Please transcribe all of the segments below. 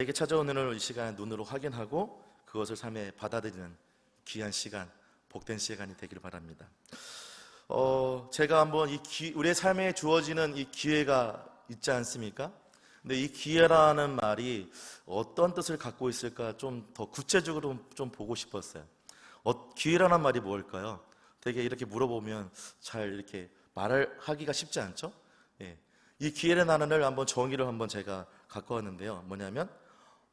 내게 찾아오는 오늘 이 시간 눈으로 확인하고 그것을 삶에 받아들이는 귀한 시간, 복된 시간이 되기를 바랍니다. 어, 제가 한번 이 기, 우리의 삶에 주어지는 이 기회가 있지 않습니까? 근데 이 기회라는 말이 어떤 뜻을 갖고 있을까 좀 더 구체적으로 좀 보고 싶었어요. 어, 기회라는 말이 뭘까요? 되게 이렇게 물어보면 잘 이렇게 말을 하기가 쉽지 않죠? 예. 이 기회의 나는을 한번 정의를 한번 제가 갖고 왔는데요. 뭐냐면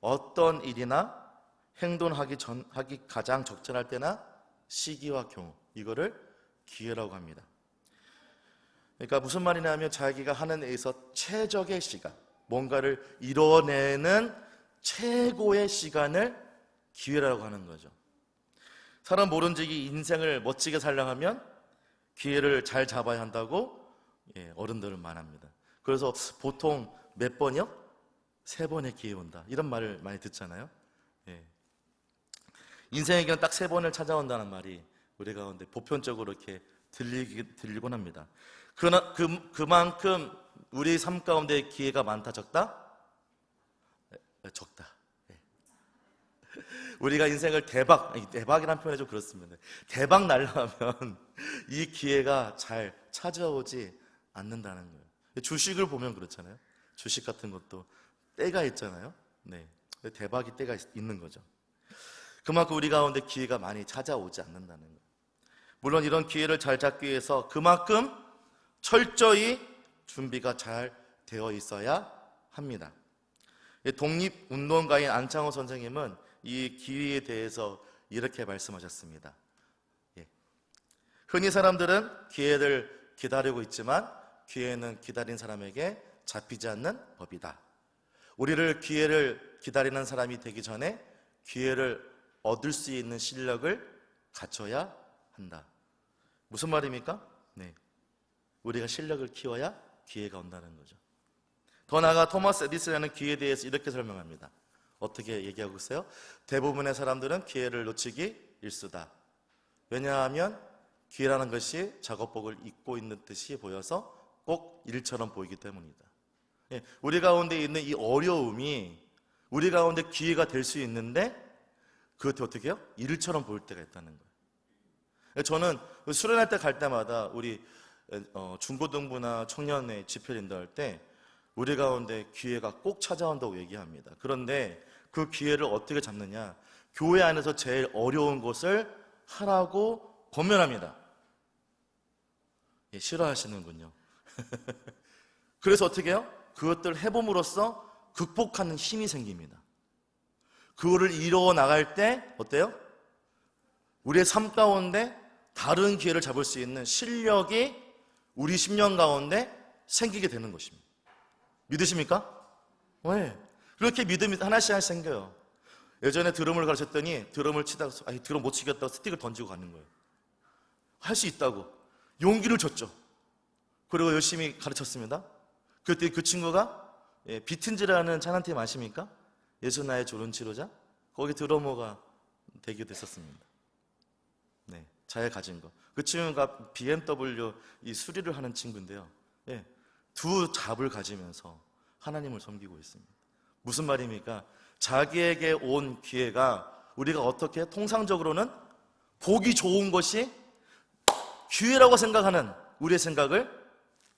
어떤 일이나 행동하기 전 하기 가장 적절할 때나 시기와 경우 이거를 기회라고 합니다. 그러니까 무슨 말이냐면 자기가 하는 일에서 최적의 시간, 뭔가를 이뤄내는 최고의 시간을 기회라고 하는 거죠. 사람 모른지기 인생을 멋지게 살려면 기회를 잘 잡아야 한다고 예, 어른들은 말합니다. 그래서 보통 몇 번이요? 세 번의 기회 온다. 이런 말을 많이 듣잖아요. 예. 인생에게는 딱세 번을 찾아온다는 말이 우리 가운데 보편적으로 이렇게 들리기, 들리곤 합니다. 그러나 그, 그만큼 우리 삶 가운데 기회가 많다, 적다? 예, 적다. 예. 우리가 인생을 대박, 대박이라는 표현이 좀 그렇습니다. 대박 날려면 이 기회가 잘 찾아오지 않는다는 거예요. 주식을 보면 그렇잖아요. 주식 같은 것도 때가 있잖아요. 네. 대박이 때가 있- 있는 거죠. 그만큼 우리 가운데 기회가 많이 찾아오지 않는다는 거예요. 물론 이런 기회를 잘 잡기 위해서 그만큼 철저히 준비가 잘 되어 있어야 합니다. 독립운동가인 안창호 선생님은 이 기회에 대해서 이렇게 말씀하셨습니다. 예. 흔히 사람들은 기회를 기다리고 있지만 기회는 기다린 사람에게 잡히지 않는 법이다. 우리를 기회를 기다리는 사람이 되기 전에 기회를 얻을 수 있는 실력을 갖춰야 한다. 무슨 말입니까? 네. 우리가 실력을 키워야 기회가 온다는 거죠. 더 나아가 토마스 에디슨이라는 기회에 대해서 이렇게 설명합니다. 어떻게 얘기하고 있어요? 대부분의 사람들은 기회를 놓치기 일수다. 왜냐하면 기회라는 것이 작업복을 입고 있는 듯이 보여서 꼭 일처럼 보이기 때문이다. 예, 우리 가운데 있는 이 어려움이 우리 가운데 기회가 될 수 있는데 그것이 어떻게 해요? 일처럼 보일 때가 있다는 거예요. 예, 저는 수련할 때 갈 때마다 우리 어, 중고등부나 청년회 집회 인도할 때 우리 가운데 기회가 꼭 찾아온다고 얘기합니다. 그런데 그 기회를 어떻게 잡느냐? 교회 안에서 제일 어려운 것을 하라고 권면합니다. 예, 싫어하시는군요. 그래서 어떻게 해요? 그것들 해봄으로써 극복하는 힘이 생깁니다. 그거를 이루어 나갈 때 어때요? 우리의 삶 가운데 다른 기회를 잡을 수 있는 실력이 우리 10년 가운데 생기게 되는 것입니다. 믿으십니까? 왜? 그렇게 믿음이 하나씩 하나씩 생겨요. 예전에 드럼을 가르쳤더니 드럼을 치다가 아니 드럼 못 치겠다고 스틱을 던지고 가는 거예요. 할 수 있다고 용기를 줬죠. 그리고 열심히 가르쳤습니다. 그때 그 친구가 예, 비튼즈라는 찬한팀 아십니까? 예수 나의 조른 치료자 거기 드러머가 되게 됐었습니다. 네, 잘 가진 거. 그 친구가 BMW 이 수리를 하는 친구인데요. 예, 두 잡을 가지면서 하나님을 섬기고 있습니다. 무슨 말입니까? 자기에게 온 기회가 우리가 어떻게 통상적으로는 보기 좋은 것이 기회라고 생각하는 우리의 생각을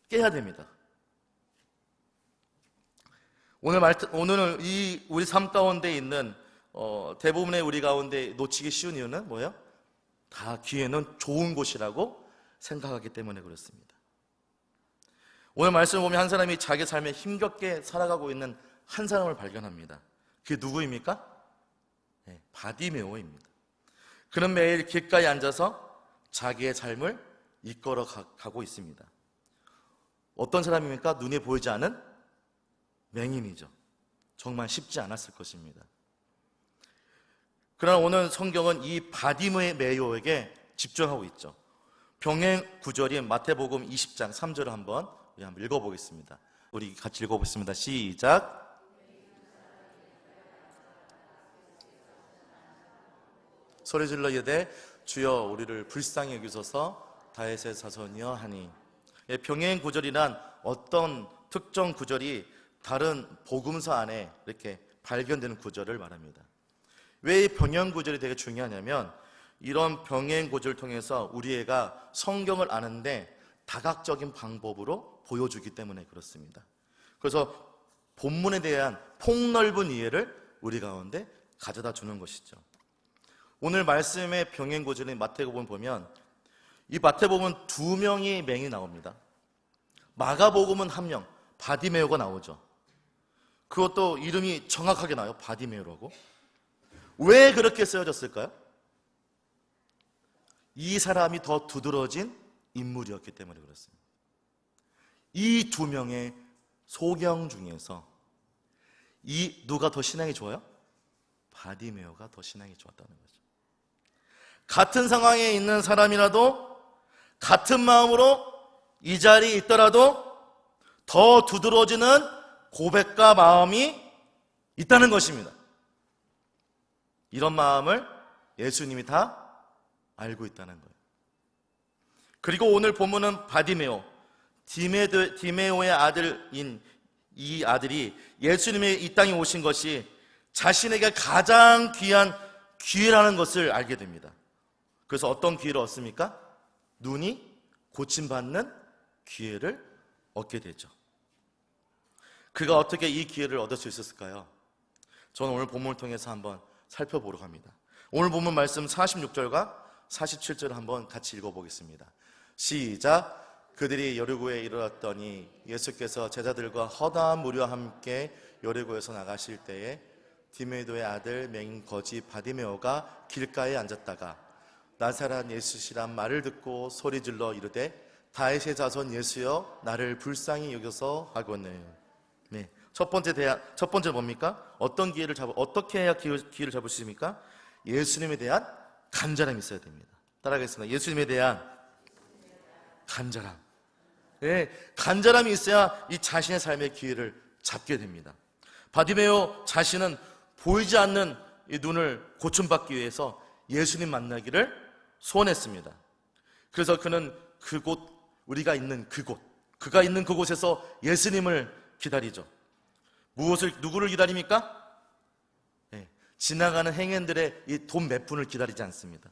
깨야 됩니다. 오늘 말, 오늘 이 우리 삶 가운데 있는 어, 대부분의 우리 가운데 놓치기 쉬운 이유는 뭐예요? 다 기회는 좋은 곳이라고 생각하기 때문에 그렇습니다. 오늘 말씀을 보면 한 사람이 자기 삶에 힘겹게 살아가고 있는 한 사람을 발견합니다. 그게 누구입니까? 네, 바디메오입니다. 그는 매일 길가에 앉아서 자기의 삶을 이끌어 가, 가고 있습니다. 어떤 사람입니까? 눈에 보이지 않은 맹인이죠. 정말 쉽지 않았을 것입니다. 그러나 오늘 성경은 이 바디무의 메요에게 집중하고 있죠. 병행 구절인 마태복음 20장 3절을 한번 우리 한번 읽어보겠습니다. 우리 같이 읽어보겠습니다. 시작. 소리 질러 이르되 주여 우리를 불쌍히 여기소서 다윗의 자손이여 하니 예, 병행 구절이란 어떤 특정 구절이 다른 복음서 안에 이렇게 발견되는 구절을 말합니다. 왜 이 병행 구절이 되게 중요하냐면 이런 병행 구절을 통해서 우리 애가 성경을 아는데 다각적인 방법으로 보여주기 때문에 그렇습니다. 그래서 본문에 대한 폭넓은 이해를 우리 가운데 가져다 주는 것이죠. 오늘 말씀의 병행 구절인 마태복음 보면 이 마태복음은 두 명의 맹이 나옵니다. 마가복음은 한 명, 바디메오가 나오죠. 그것도 이름이 정확하게 나요. 바디메오라고. 왜 그렇게 쓰여졌을까요? 이 사람이 더 두드러진 인물이었기 때문에 그렇습니다. 이 두 명의 소경 중에서 이 누가 더 신앙이 좋아요? 바디메오가 더 신앙이 좋았다는 거죠. 같은 상황에 있는 사람이라도 같은 마음으로 이 자리에 있더라도 더 두드러지는 고백과 마음이 있다는 것입니다. 이런 마음을 예수님이 다 알고 있다는 거예요. 그리고 오늘 본문은 바디메오, 디메드, 디메오의 아들인 이 아들이 예수님의 이 땅에 오신 것이 자신에게 가장 귀한 기회라는 것을 알게 됩니다. 그래서 어떤 기회를 얻습니까? 눈이 고침받는 기회를 얻게 되죠. 그가 어떻게 이 기회를 얻을 수 있었을까요? 저는 오늘 본문을 통해서 한번 살펴보려고 합니다. 오늘 본문 말씀 46절과 47절 한번 같이 읽어보겠습니다. 시작. 그들이 여리고에 이르렀더니 예수께서 제자들과 허다한 무리와 함께 여리고에서 나가실 때에 디메도의 아들 맹인 거지 바디메오가 길가에 앉았다가 나사란 예수시란 말을 듣고 소리질러 이르되 다윗의 자손 예수여 나를 불쌍히 여겨서 하거늘. 네. 첫 번째 대한 첫 번째 뭡니까? 어떤 기회를 잡 어떻게 해야 기회, 기회 를 잡을 수 있습니까? 예수님에 대한 간절함이 있어야 됩니다. 따라하겠습니다. 예수님에 대한 간절함. 예, 간절함이 있어야 이 자신의 삶의 기회를 잡게 됩니다. 바디메오 자신은 보이지 않는 이 눈을 고침받기 위해서 예수님 만나기를 소원했습니다. 그래서 그는 그곳, 우리가 있는 그곳, 그가 있는 그곳에서 예수님을 기다리죠. 무엇을, 누구를 기다립니까? 예, 지나가는 행인들의 이 돈몇 푼을 기다리지 않습니다.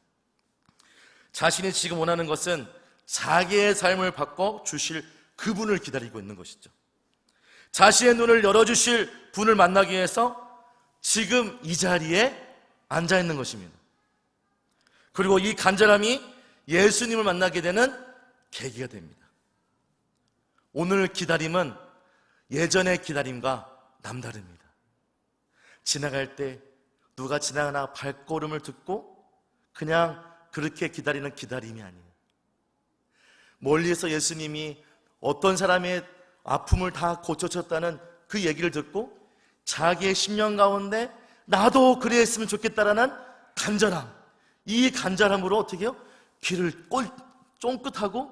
자신이 지금 원하는 것은 자기의 삶을 바꿔 주실 그분을 기다리고 있는 것이죠. 자신의 눈을 열어주실 분을 만나기 위해서 지금 이 자리에 앉아 있는 것입니다. 그리고 이 간절함이 예수님을 만나게 되는 계기가 됩니다. 오늘 기다림은 예전의 기다림과 남다릅니다. 지나갈 때 누가 지나가나 발걸음을 듣고 그냥 그렇게 기다리는 기다림이 아니에요. 멀리서 예수님이 어떤 사람의 아픔을 다 고쳐줬다는 그 얘기를 듣고 자기의 심령 가운데 나도 그랬으면 좋겠다라는 간절함. 이 간절함으로 어떻게 해요? 귀를 꼴, 쫑긋하고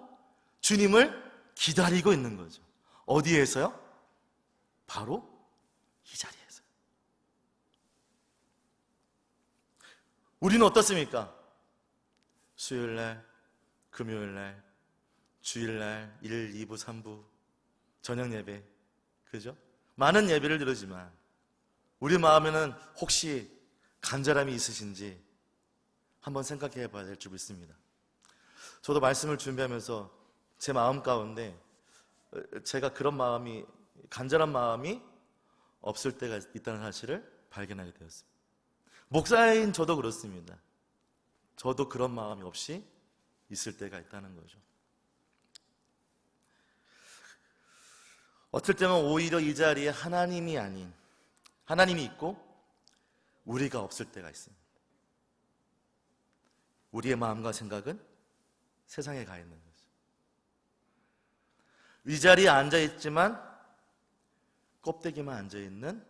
주님을 기다리고 있는 거죠. 어디에서요? 바로 이 자리에서. 우리는 어떻습니까? 수요일 날, 금요일 날, 주일 날 1, 2부, 3부 저녁 예배 그죠? 많은 예배를 드리지만 우리 마음에는 혹시 간절함이 있으신지 한번 생각해 봐야 될 줄 믿습니다. 저도 말씀을 준비하면서 제 마음 가운데 제가 그런 마음이 간절한 마음이 없을 때가 있다는 사실을 발견하게 되었습니다. 목사인 저도 그렇습니다. 저도 그런 마음이 없이 있을 때가 있다는 거죠. 어떨 때는 오히려 이 자리에 하나님이 아닌 하나님이 있고 우리가 없을 때가 있습니다. 우리의 마음과 생각은 세상에 가 있는 거죠. 이 자리에 앉아 있지만 껍데기만 앉아 있는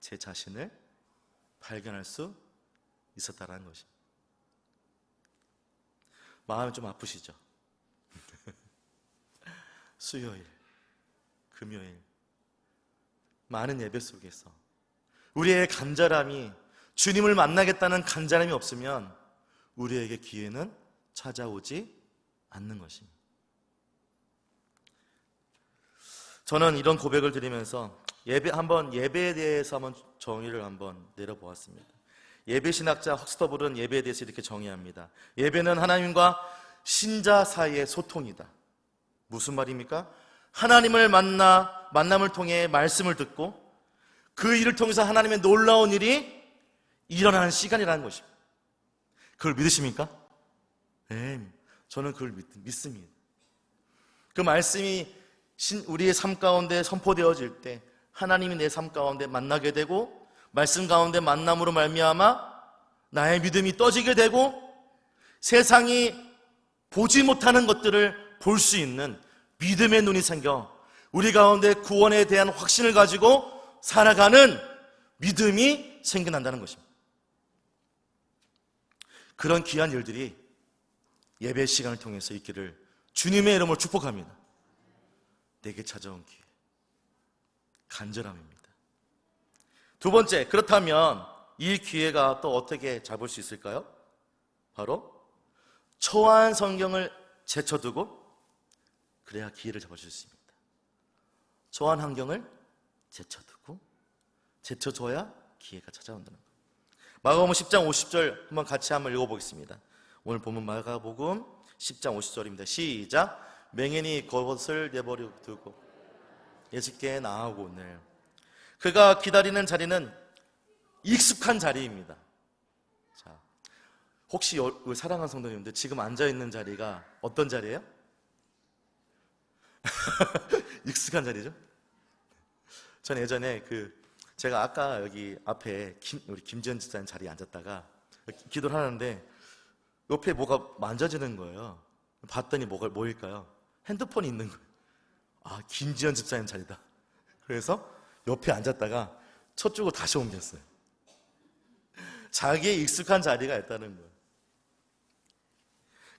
제 자신을 발견할 수 있었다라는 것입니다. 마음이 좀 아프시죠? 수요일 금요일 많은 예배 속에서 우리의 간절함이 주님을 만나겠다는 간절함이 없으면 우리에게 기회는 찾아오지 않는 것입니다. 저는 이런 고백을 드리면서 예배 한번 예배에 대해서 한번 정의를 한번 내려보았습니다. 예배 신학자 헉스터블은 예배에 대해서 이렇게 정의합니다. 예배는 하나님과 신자 사이의 소통이다. 무슨 말입니까? 하나님을 만나 만남을 통해 말씀을 듣고 그 일을 통해서 하나님의 놀라운 일이 일어나는 시간이라는 것입니다. 그걸 믿으십니까? 네, 저는 그걸 믿, 믿습니다. 그 말씀이 신, 우리의 삶 가운데 선포되어질 때 하나님이 내 삶 가운데 만나게 되고 말씀 가운데 만남으로 말미암아 나의 믿음이 떠지게 되고 세상이 보지 못하는 것들을 볼 수 있는 믿음의 눈이 생겨 우리 가운데 구원에 대한 확신을 가지고 살아가는 믿음이 생겨난다는 것입니다. 그런 귀한 일들이 예배 시간을 통해서 있기를 주님의 이름으로 축복합니다. 내게 찾아온 기회. 간절함입니다. 두 번째, 그렇다면 이 기회가 또 어떻게 잡을 수 있을까요? 바로 초안 성경을 제쳐두고 그래야 기회를 잡아줄 수 있습니다. 초안 환경을 제쳐두고 제쳐줘야 기회가 찾아온다는 것. 마가복음 10장 50절 한번 같이 한번 읽어보겠습니다. 오늘 보면 마가복음 10장 50절입니다. 시작. 맹인이 그것을 내버려 두고 예수께 나아오고늘 그가 기다리는 자리는 익숙한 자리입니다. 자, 혹시 여- 우리 사랑하는 성도님들 지금 앉아 있는 자리가 어떤 자리예요? 익숙한 자리죠? 전 예전에 그 제가 아까 여기 앞에 김, 우리 김지현 집사님 자리에 앉았다가 기도를 하는데 옆에 뭐가 만져지는 거예요. 봤더니 뭐가 뭐일까요? 핸드폰이 있는 거예요. 아, 김지현 집사님 자리다. 그래서 옆에 앉았다가 저쪽으로 다시 옮겼어요. 자기의 익숙한 자리가 있다는 거예요.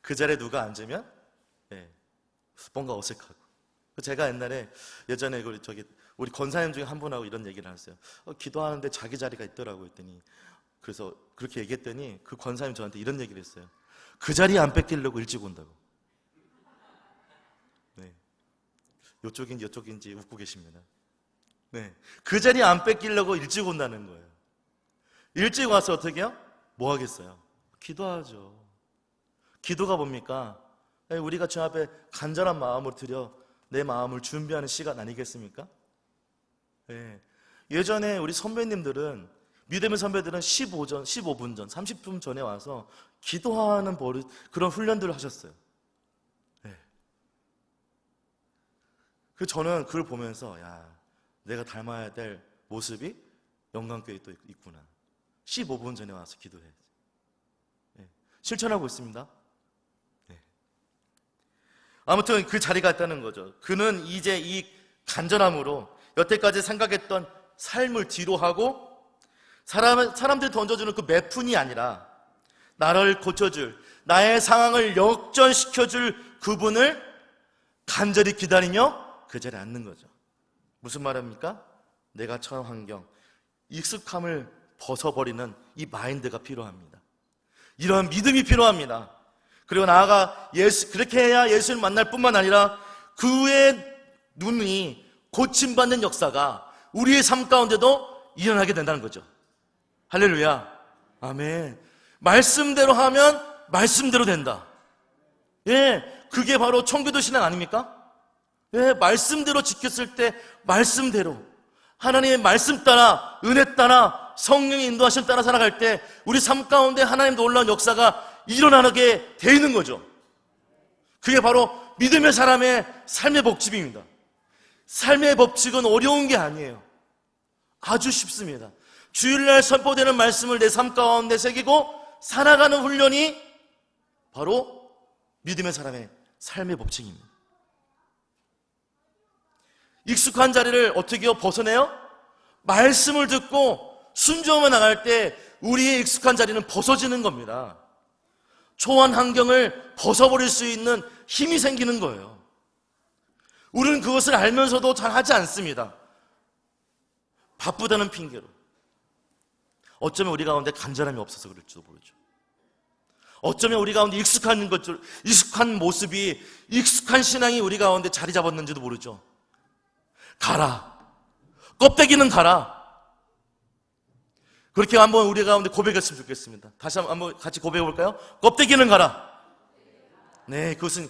그 자리에 누가 앉으면 예, 뭔가 어색하고. 제가 옛날에 예전에 우리 저기 우리 권사님 중에 한 분하고 이런 얘기를 했어요. 어, 기도하는데 자기 자리가 있더라고 했더니 그래서 그렇게 얘기했더니 그 권사님 저한테 이런 얘기를 했어요. 그 자리 안 뺏기려고 일찍 온다고. 네. 요쪽인지 이쪽인지 웃고 계십니다. 네. 그 자리 안 뺏기려고 일찍 온다는 거예요. 일찍 와서 어떻게 해요? 뭐 하겠어요? 기도하죠. 기도가 뭡니까? 네, 우리가 주 앞에 간절한 마음으로 드려 내 마음을 준비하는 시간 아니겠습니까? 네. 예전에 우리 선배님들은 믿음의 선배들은 15전, 15분 전, 30분 전에 와서 기도하는 버릇 그런 훈련들을 하셨어요. 그 저는 그걸 보면서 야 내가 닮아야 될 모습이 영광교회 또 있구나. 15분 전에 와서 기도해. 네. 실천하고 있습니다. 네. 아무튼 그 자리가 있다는 거죠. 그는 이제 이 간절함으로 여태까지 생각했던 삶을 뒤로 하고 사람, 사람들이 던져주는 그 매푼이 아니라 나를 고쳐줄, 나의 상황을 역전시켜줄 그분을 간절히 기다리며 그 자리에 앉는 거죠. 무슨 말입니까? 내가 처한 환경, 익숙함을 벗어버리는 이 마인드가 필요합니다. 이러한 믿음이 필요합니다. 그리고 나아가 예수, 그렇게 해야 예수를 만날 뿐만 아니라 그의 눈이 고침받는 역사가 우리의 삶 가운데도 일어나게 된다는 거죠. 할렐루야. 아멘. 말씀대로 하면 말씀대로 된다. 예, 그게 바로 청교도 신앙 아닙니까? 예, 말씀대로 지켰을 때 말씀대로 하나님의 말씀 따라 은혜 따라 성령의 인도하심 따라 살아갈 때 우리 삶 가운데 하나님 놀라운 역사가 일어나게 돼 있는 거죠. 그게 바로 믿음의 사람의 삶의 법칙입니다. 삶의 법칙은 어려운 게 아니에요. 아주 쉽습니다. 주일날 선포되는 말씀을 내 삶 가운데 새기고 살아가는 훈련이 바로 믿음의 사람의 삶의 법칙입니다. 익숙한 자리를 어떻게 벗어내요? 말씀을 듣고 순종해 나갈 때 우리의 익숙한 자리는 벗어지는 겁니다. 초한 환경을 벗어버릴 수 있는 힘이 생기는 거예요. 우리는 그것을 알면서도 잘 하지 않습니다. 바쁘다는 핑계로. 어쩌면 우리 가운데 간절함이 없어서 그럴지도 모르죠. 어쩌면 우리 가운데 익숙한 것, 익숙한 모습이, 익숙한 신앙이 우리 가운데 자리 잡았는지도 모르죠. 가라. 껍데기는 가라. 그렇게 한번 우리 가운데 고백했으면 좋겠습니다. 다시 한번 같이 고백해 볼까요? 껍데기는 가라. 네, 그것은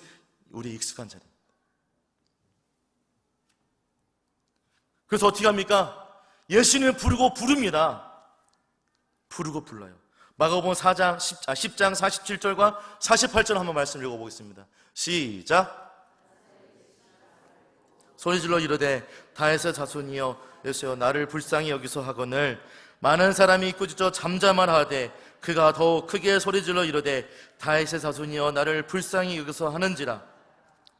우리 익숙한 자리. 그래서 어떻게 합니까? 예수님을 부르고 부릅니다. 부르고 불러요. 마가복음 4장 10, 아, 10장 47절과 48절 한번 말씀 읽어보겠습니다. 시작. 소리질러 이르되 다에서 자손이여 예수여 나를 불쌍히 여기서 하거늘 많은 사람이 꾸짖어 잠잠만 하되 그가 더욱 크게 소리질러 이르되 다윗의 자손이여 나를 불쌍히 여기서 하는지라.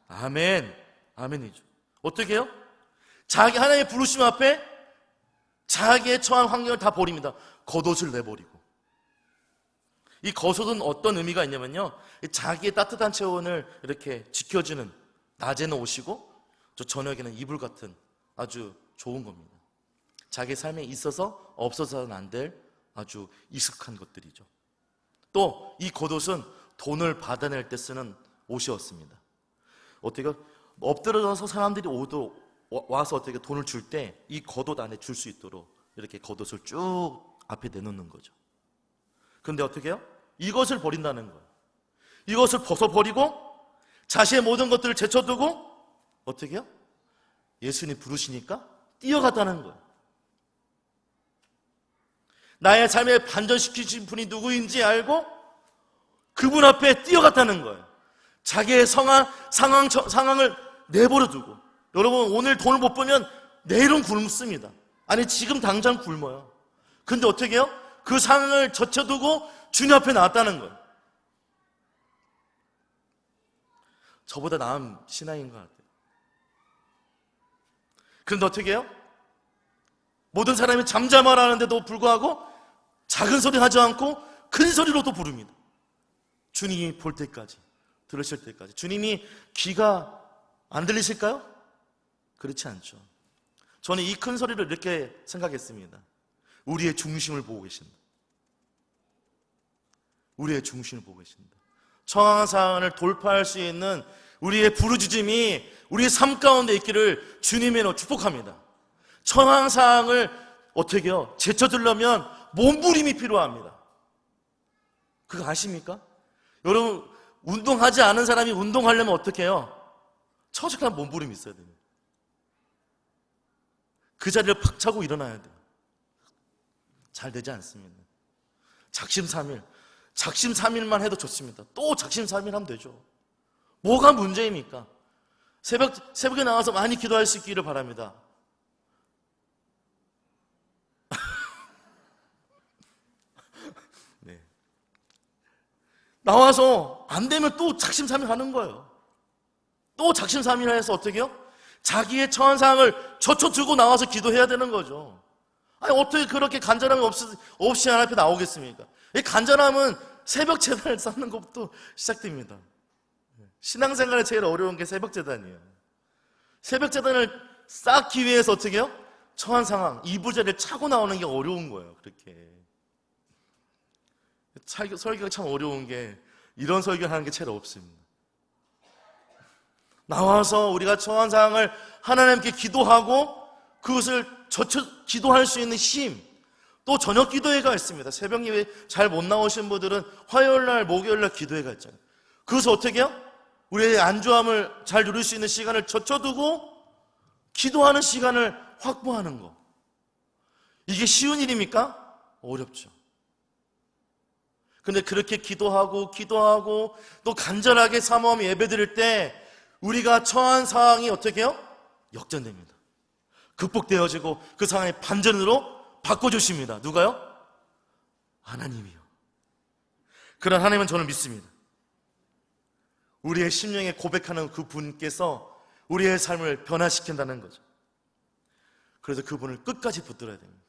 아멘. 아멘이죠. 어떻게 해요? 자기 하나님의 부르심 앞에 자기의 처한 환경을 다 버립니다. 겉옷을 내버리고. 이 겉옷은 어떤 의미가 있냐면요. 자기의 따뜻한 체온을 이렇게 지켜주는 낮에는 옷이고 저 저녁에는 이불 같은 아주 좋은 겁니다 자기 삶에 있어서 없어서는 안 될 아주 익숙한 것들이죠. 또 이 겉옷은 돈을 받아낼 때 쓰는 옷이었습니다. 어떻게 엎드려서 사람들이 오도 와서 어떻게 돈을 줄 때 이 겉옷 안에 줄 수 있도록 이렇게 겉옷을 쭉 앞에 내놓는 거죠. 근데 어떻게 해요? 이것을 버린다는 거예요. 이것을 벗어버리고 자신의 모든 것들을 제쳐두고 어떻게 해요? 예수님 부르시니까 뛰어갔다는 거예요. 나의 삶에 반전시키신 분이 누구인지 알고 그분 앞에 뛰어갔다는 거예요. 자기의 상황, 상황, 상황을 내버려 두고. 여러분, 오늘 돈을 못 벌면 내일은 굶습니다. 아니, 지금 당장 굶어요. 근데 어떻게 해요? 그 상황을 젖혀두고 주님 앞에 나왔다는 거예요. 저보다 나은 신앙인 것 같아요. 그런데 어떻게 해요? 모든 사람이 잠잠하라는데도 불구하고 작은 소리 하지 않고 큰 소리로도 부릅니다. 주님이 볼 때까지, 들으실 때까지. 주님이 귀가 안 들리실까요? 그렇지 않죠. 저는 이 큰 소리를 이렇게 생각했습니다. 우리의 중심을 보고 계신다. 우리의 중심을 보고 계신다. 청한 사안을 돌파할 수 있는 우리의 부르짖음이 우리의 삶 가운데 있기를 주님의 축복합니다. 청한 사항을 어떻게요? 제쳐들려면 몸부림이 필요합니다. 그거 아십니까? 여러분, 운동하지 않은 사람이 운동하려면 어떻게 해요? 처절한 몸부림이 있어야 됩니다. 그 자리를 팍 차고 일어나야 돼요. 잘 되지 않습니다. 작심삼일. 작심삼일만 해도 좋습니다. 또 작심삼일 하면 되죠. 뭐가 문제입니까? 새벽, 새벽에 나와서 많이 기도할 수 있기를 바랍니다. 나와서 안 되면 또 작심삼일 하는 거예요. 또 작심삼일 해서 어떻게 요 자기의 처한 상황을 젖혀두고 나와서 기도해야 되는 거죠. 아니, 어떻게 그렇게 간절함이 없이, 없이 하나님 앞에 나오겠습니까? 이 간절함은 새벽 재단을 쌓는 것부터 시작됩니다. 신앙생활에 제일 어려운 게 새벽 재단이에요. 새벽 재단을 쌓기 위해서 어떻게 해요? 처한 상황, 이부자리를 차고 나오는 게 어려운 거예요. 그렇게. 설교가 참 어려운 게 이런 설교를 하는 게 제일 없습니다. 나와서 우리가 처한 상황을 하나님께 기도하고 그것을 젖혀 기도할 수 있는 힘, 또 저녁 기도회가 있습니다. 새벽 예배 잘 못 나오신 분들은 화요일 날, 목요일 날 기도회가 있잖아요. 그것을 어떻게 해요? 우리의 안주함을 잘 누릴 수 있는 시간을 젖혀두고 기도하는 시간을 확보하는 거. 이게 쉬운 일입니까? 어렵죠. 근데 그렇게 기도하고 기도하고 또 간절하게 사모함 예배 드릴 때 우리가 처한 상황이 어떻게 해요? 역전됩니다. 극복되어지고 그 상황이 반전으로 바꿔주십니다. 누가요? 하나님이요. 그런 하나님은 저는 믿습니다. 우리의 심령에 고백하는 그 분께서 우리의 삶을 변화시킨다는 거죠. 그래서 그분을 끝까지 붙들어야 됩니다.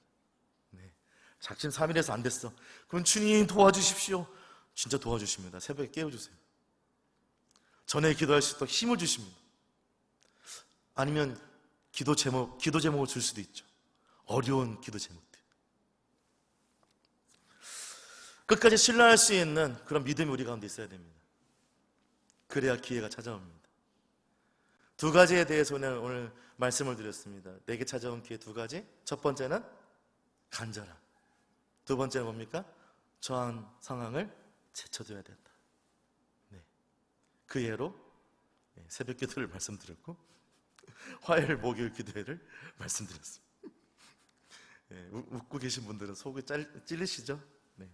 작심 3일에서 안 됐어. 그럼 주님 도와주십시오. 진짜 도와주십니다. 새벽에 깨워주세요. 전에 기도할 수 있도록 힘을 주십니다. 아니면 기도 제목, 기도 제목을 줄 수도 있죠. 어려운 기도 제목들. 끝까지 신뢰할 수 있는 그런 믿음이 우리 가운데 있어야 됩니다. 그래야 기회가 찾아옵니다. 두 가지에 대해서 오늘, 말씀을 드렸습니다. 내게 찾아온 기회 두 가지. 첫 번째는 간절함. 두 번째는 뭡니까? 저한 상황을 제쳐둬야 된다. 네. 그 예로 예, 새벽 기도를 말씀드렸고 화요일 목요일 기도회를 말씀드렸습니다. 예, 우- 웃고 계신 분들은 속이 짤, 찔리시죠? 네.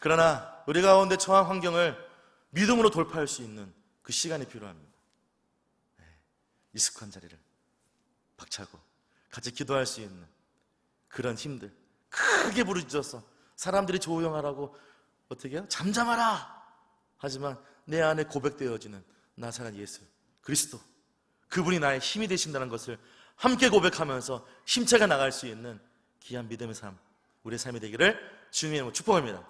그러나 우리 가운데 처한 환경을 믿음으로 돌파할 수 있는 그 시간이 필요합니다. 네. 익숙한 자리를 박차고 같이 기도할 수 있는 그런 힘들 크게 부르짖어서 사람들이 조용하라고 어떻게 해요? 잠잠하라 하지만 내 안에 고백되어지는 나사렛 예수 그리스도 그분이 나의 힘이 되신다는 것을 함께 고백하면서 힘차게 나갈 수 있는 귀한 믿음의 삶 우리의 삶이 되기를 주님의 축복합니다